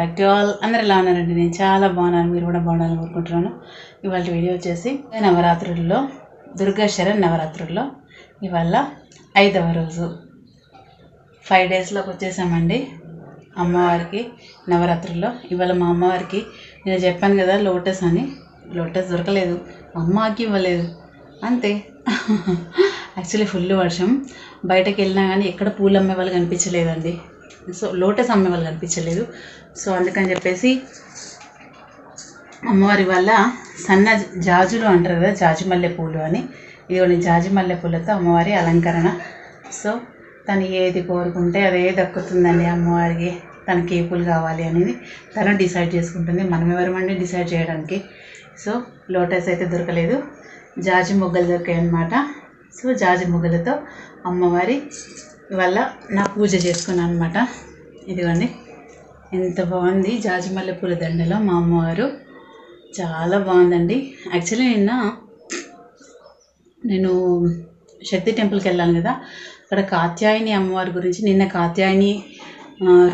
Back to all అందరు ఎలా ఉన్నారండి. నేను చాలా బాగున్నాను. మీరు కూడా బాగుండాలని కోరుకుంటున్నాను. ఇవాళ వీడియో వచ్చేసి నవరాత్రుల్లో దుర్గా శరణ్ నవరాత్రుల్లో ఇవాళ ఐదవ రోజు. ఫైవ్ డేస్లోకి వచ్చేసామండి. అమ్మవారికి నవరాత్రుల్లో. ఇవాళ మా అమ్మవారికి నేను చెప్పాను కదా లోటస్ అని. లోటస్ దొరకలేదు. అమ్మకి ఇవ్వలేదు. అంతే. యాక్చువల్లీ ఫుల్ వర్షం. బయటకు వెళ్ళినా కానీ ఎక్కడ పూలు అమ్మే వాళ్ళు కనిపించలేదండి. సో లోటస్ అమ్మే వాళ్ళు కనిపించలేదు. సో అందుకని చెప్పేసి అమ్మవారి వల్ల సన్న జాజులు అంటారు కదా జాజి మల్లె పూలు అని. ఇదిగోని జాజి మల్లె పూలతో అమ్మవారి అలంకరణ. సో తను ఏది కోరుకుంటే అదే దక్కుతుందండి అమ్మవారికి. తనకి ఏ పూలు కావాలి అనేది తను డిసైడ్ చేసుకుంటుంది. మనం ఎవరమండి డిసైడ్ చేయడానికి? సో లోటస్ అయితే దొరకలేదు. జాజి మొగ్గలు దొరికాయి అనమాట సో జాజి మొగ్గలతో అమ్మవారి వల్ల నా పూజ చేసుకున్నాను అనమాట ఇదిగోండి. ఎంత బాగుంది. జాజి పూల దండలో మా అమ్మవారు. చాలా బాగుందండి. యాక్చువల్లీ నిన్న నేను శక్తి టెంపుల్కి వెళ్ళాను కదా. అక్కడ కాత్యాయని అమ్మవారి గురించి నిన్న కాత్యాయని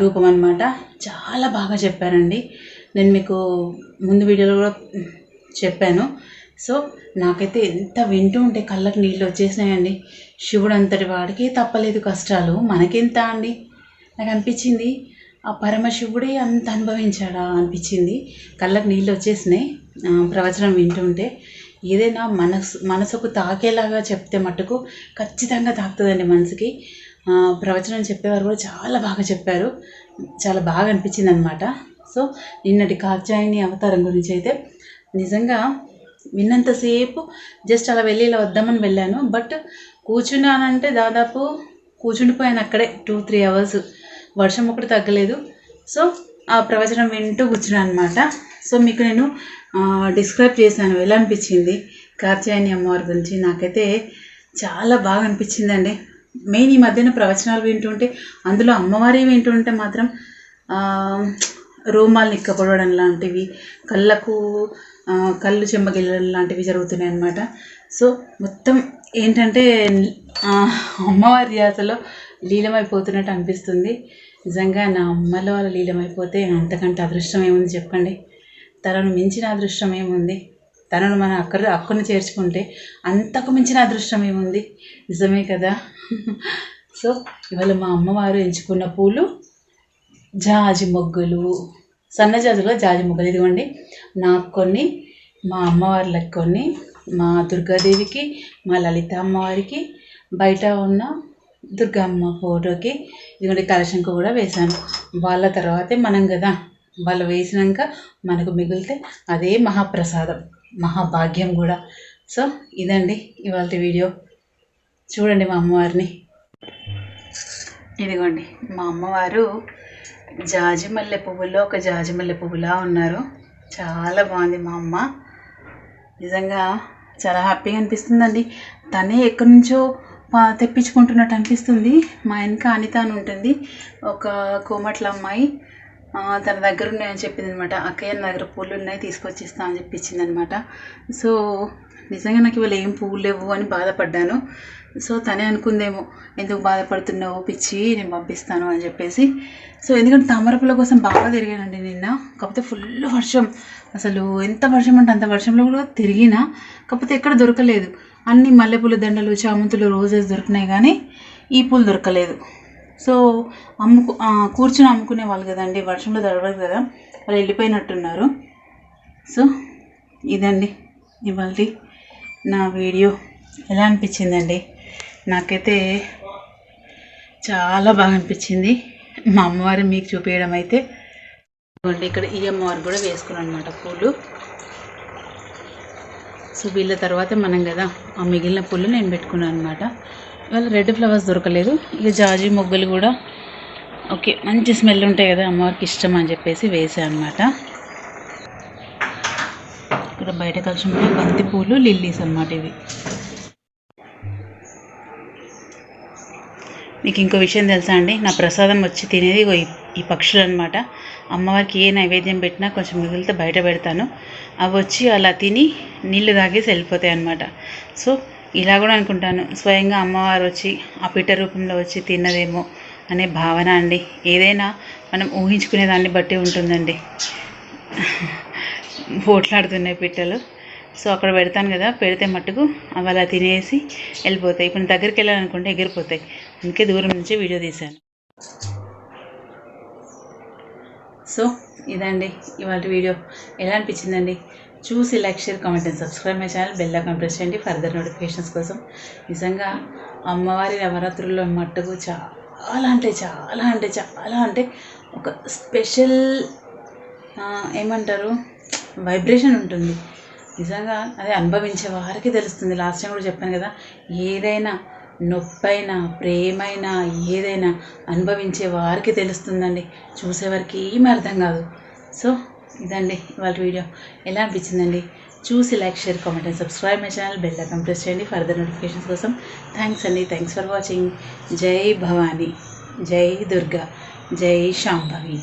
రూపం అనమాట చాలా బాగా చెప్పారండి. నేను మీకు ముందు వీడియోలో కూడా చెప్పాను. సో నాకైతే ఎంత వింటూ ఉంటే కళ్ళకు నీళ్ళు వచ్చేసినాయండి. శివుడు అంతటి వాడికి తప్పలేదు కష్టాలు. మనకెంత అండి? నాకు అనిపించింది. ఆ పరమశివుడే అంత అనుభవించాడా అనిపించింది. కళ్ళకు నీళ్ళు వచ్చేసినాయి. ప్రవచనం వింటుంటే ఏదైనా మనసు మనసుకు తాకేలాగా చెప్తే మట్టుకు ఖచ్చితంగా తాకుతుందండి మనసుకి. ప్రవచనం చెప్పేవారు కూడా చాలా బాగా చెప్పారు. చాలా బాగా అనిపించింది అనమాట సో నిన్నటి కాత్యాయని అవతారం గురించి అయితే నిజంగా విన్నంతసేపు జస్ట్ అలా వెళ్ళి ఇలా వద్దామని వెళ్ళాను. బట్ కూర్చున్నానంటే దాదాపు కూర్చుండిపోయాను అక్కడే టూ త్రీ అవర్స్. వర్షం ఒకటి తగ్గలేదు. సో ఆ ప్రవచనం వింటూ కూర్చున్నాను అనమాట సో మీకు నేను డిస్క్రైబ్ చేశాను. ఎలా అనిపించింది? కార్త్యాయని అమ్మవారి గురించి నాకైతే చాలా బాగా అనిపించిందండి. మెయిన్ ఈ మధ్యన ప్రవచనాలు వింటుంటే అందులో అమ్మవారి వింటుంటే మాత్రం రోమాలు నిక్కపడడం లాంటివి కళ్ళకు కళ్ళు చెమ్మగిల్లడం లాంటివి జరుగుతున్నాయి అన్నమాట. సో మొత్తం ఏంటంటే అమ్మవారి ధ్యాసలో లీలమైపోతున్నట్టు అనిపిస్తుంది. నిజంగా నా అమ్మలో వాళ్ళ లీలమైపోతే అంతకంటే అదృష్టం ఏముంది చెప్పండి. తనను మించిన అదృష్టం ఏముంది? తనను మన అక్కడ అక్కను చేర్చుకుంటే అంతకు మించిన అదృష్టం ఏముంది? నిజమే కదా? సో ఇవాళ మా అమ్మవారు ఎంచుకున్న పూలు జాజి మొగ్గలు. సన్నజాజులో జాజి మొగ్గలు. ఇదిగోండి నాకు కొన్ని మా అమ్మవార్లకు కొన్ని మా దుర్గాదేవికి మా లలిత అమ్మవారికి బయట ఉన్న దుర్గమ్మ ఫోటోకి ఇదిగోండి కలశంకు కూడా వేశాను. వాళ్ళ తర్వాతే మనం కదా వాళ్ళు వేసినాక మనకు మిగిలితే అదే మహాప్రసాదం మహాభాగ్యం కూడా. సో ఇదండి ఇవాళ వీడియో. చూడండి మా అమ్మవారిని. ఇదిగోండి మా అమ్మవారు జాజి మల్లె పువ్వులో ఒక జాజి మల్లె పువ్వులా ఉన్నారు. చాలా బాగుంది మా అమ్మ. నిజంగా చాలా హ్యాపీగా అనిపిస్తుందండి. తనే ఎక్కడి నుంచో తెప్పించుకుంటున్నట్టు అనిపిస్తుంది. మా వెనక అనిత అని ఉంటుంది. ఒక కోమట్ల అమ్మాయి. తన దగ్గర ఉన్నాయని చెప్పింది అనమాట అక్కయ్య నా దగ్గర పూలు ఉన్నాయి తీసుకొచ్చిస్తా అని చెప్పించింది అనమాట సో నిజంగా నాకు ఇవాళ ఏం పువ్వులు లేవు అని బాధపడ్డాను. సో తనే అనుకుందేమో ఎందుకు బాధపడుతున్నావు? పిచ్చి నేను పంపిస్తాను అని చెప్పేసి. సో ఎందుకంటే తామరపుల కోసం బాగా తిరిగానండి నిన్న. కాకపోతే ఫుల్ వర్షం. అసలు ఎంత వర్షం అంటే అంత వర్షంలో కూడా తిరిగినా కాకపోతే ఎక్కడ దొరకలేదు. అన్ని మల్లెపూల దండలు చామంతులు రోజెస్ దొరికినాయి కానీ ఈ పూలు దొరకలేదు. సో అమ్ముకు కూర్చుని అమ్ముకునే వాళ్ళు కదండి వర్షంలో దొరకదు కదా. వాళ్ళు వెళ్ళిపోయినట్టున్నారు. సో ఇదండి ఇవాళ నా వీడియో. ఎలా అనిపించిందండి? నాకైతే చాలా బాగా అనిపించింది. మా అమ్మవారు మీకు చూపించడం అయితే. ఇక్కడ ఈ అమ్మవారు కూడా వేసుకున్నాను అనమాట పూలు. సో వీళ్ళ తర్వాత మనం కదా ఆ మిగిలిన పూలు నేను పెట్టుకున్నాను అనమాట ఇవాళ రెడ్ ఫ్లవర్స్ దొరకలేదు. ఇక జాజి మొగ్గలు కూడా ఓకే మంచి స్మెల్ ఉంటాయి కదా అమ్మవారికి ఇష్టం అని చెప్పేసి వేసాను అనమాట ఇక్కడ బయట కలిసి బంతి పూలు లిల్లీస్ అన్నమాట ఇవి. మీకు ఇంకో విషయం తెలుసా అండి? నా ప్రసాదం వచ్చి తినేది ఈ- ఈ పక్షులు అనమాట అమ్మవారికి ఏ నైవేద్యం పెట్టినా కొంచెం మిగిలితే బయట పెడతాను. అవి వచ్చి అలా తిని నీళ్ళు తాగేసి వెళ్ళిపోతాయి అనమాట సో ఇలా కూడా అనుకుంటాను. స్వయంగా అమ్మవారు వచ్చి ఆ పిట్ట రూపంలో వచ్చి తిన్నదేమో అనే భావన అండి. ఏదైనా మనం ఊహించుకునే దాన్ని బట్టి ఉంటుందండి. పోట్లాడుతున్నాయి పిట్టలు సో అక్కడ పెడతాను కదా పెడితే మట్టుకు అవి అలా తినేసి వెళ్ళిపోతాయి. ఇప్పుడు దగ్గరికి వెళ్ళాలనుకుంటే ఎగిరిపోతాయి. ఇంకే దూరం నుంచి వీడియో తీశాను. సో ఇదండి ఇవాళ వీడియో. ఎలా అనిపించిందండి? చూసి like share comment and subscribe my channel. Bell icon press చేయండి ఫర్దర్ నోటిఫికేషన్స్ కోసం. నిజంగా అమ్మవారి నవరాత్రుల్లో మట్టుకు చాలా అంటే చాలా అంటే చాలా అంటే ఒక స్పెషల్ ఏమంటారు వైబ్రేషన్ ఉంటుంది. నిజంగా అదే అనుభవించే వారికి తెలుస్తుంది. లాస్ట్ టైం కూడా చెప్పాను కదా ఏదైనా నొప్పైనా ప్రేమైనా ఏదైనా అనుభవించే వారికి తెలుస్తుందండి. చూసేవారికి ఏమీ అర్థం కాదు. సో ఇదండి ఇవాళ వీడియో. ఎలా అనిపించిందండి? చూసి like share comment and subscribe my channel. Bell icon press చేయండి ఫర్దర్ నోటిఫికేషన్స్ కోసం. థ్యాంక్స్ అండి. Thanks for watching. జై భవానీ. జై దుర్గా. జై శాంభవి